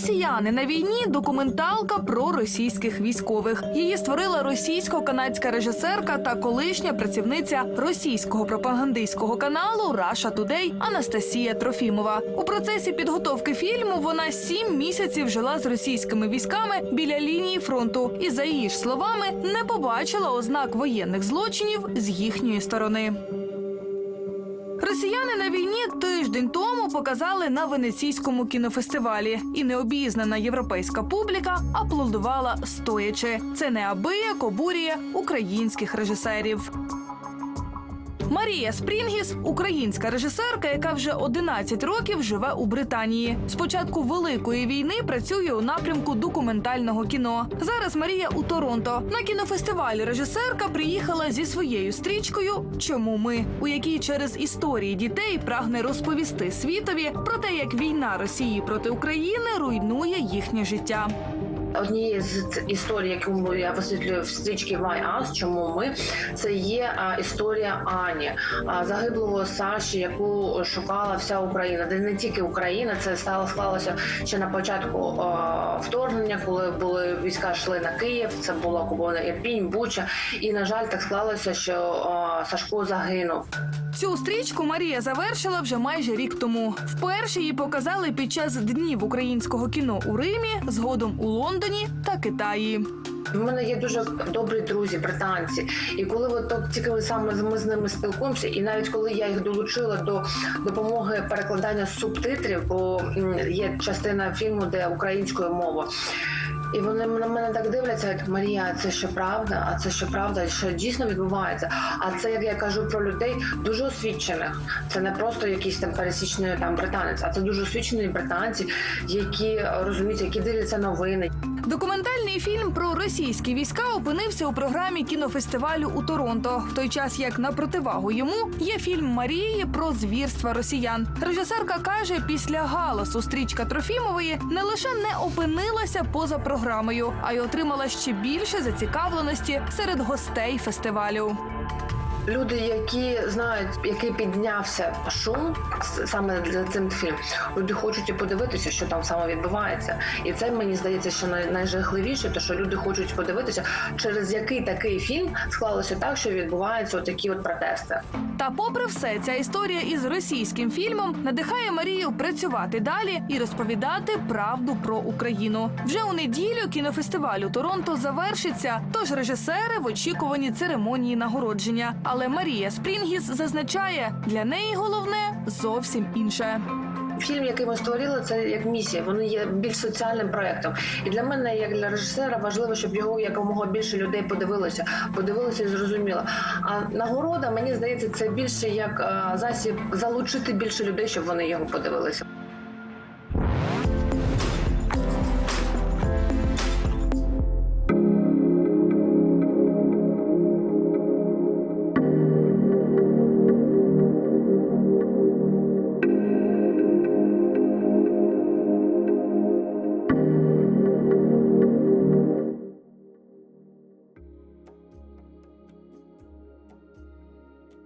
Росіяни на війні документалка про російських військових. Її створила російсько-канадська режисерка та колишня працівниця російського пропагандистського каналу Russia Today Анастасія Трофімова. У процесі підготовки фільму вона сім місяців жила з російськими військами біля лінії фронту і, за її ж словами, не побачила ознак воєнних злочинів з їхньої сторони. Росіяни на війні тиждень тому показали на венеційському кінофестивалі, і необізнана європейська публіка аплодувала стоячи. Це неабияк обурює українських режисерів. Марія Спрінгіс українська режисерка, яка вже 11 років живе у Британії. З початку великої війни працює у напрямку документального кіно. Зараз Марія у Торонто. На кінофестивалі режисерка приїхала зі своєю стрічкою Чому ми, у якій через історії дітей прагне розповісти світові про те, як війна Росії проти України руйнує їхнє життя. Однією з історій, яку я висвітлюю в стрічці Why Us, чому ми це є історія Ані, загиблого Саші, яку шукала вся Україна, де не тільки Україна, це стало склалося ще на початку вторгнення, коли були війська йшли на Київ. Це була окупована Ірпінь, Буча, і на жаль, так склалося, що Сашко загинув. Цю стрічку Марія завершила вже майже рік тому. Вперше її показали під час днів українського кіно у Римі, згодом у Лондоні та Китаї. У мене є дуже добрі друзі, британці, і коли от так тільки саме ми з ними спілкуємося, і навіть коли я їх долучила до допомоги перекладання субтитрів, бо є частина фільму, де українською мовою. І вони на мене так дивляться, як Марія, це що правда, а це що правда, що дійсно відбувається. А це як я кажу про людей дуже освічених. Це не просто якийсь там пересічний там британець, а це дуже освічені британці, які розуміють, які дивляться новини, Документальний фільм про російські війська опинився у програмі кінофестивалю у Торонто. В той час як на противагу йому є фільм Марії про звірства росіян. Режисерка каже, після галасу стрічка Трофімової не лише не опинилася поза програмою, а й отримала ще більше зацікавленості серед гостей фестивалю. Люди, які знають, який піднявся шум саме для цим фільм, люди хочуть і подивитися, що там саме відбувається. І це мені здається, що най- найжахливіше, то що люди хочуть подивитися, через який такий фільм склалося так, що відбуваються отакі от протести. Та, попри все, ця історія із російським фільмом надихає Марію працювати далі і розповідати правду про Україну. Вже у неділю кінофестиваль у Торонто завершиться. Тож режисери в очікуванні церемонії нагородження. Але Марія Спрінгіс зазначає, для неї головне зовсім інше. Фільм, який ми створили, це як місія. Вони є більш соціальним проектом. І для мене, як для режисера, важливо, щоб його якомога більше людей подивилося, подивилося і зрозуміло. А нагорода, мені здається, це більше як е, засіб залучити більше людей, щоб вони його подивилися.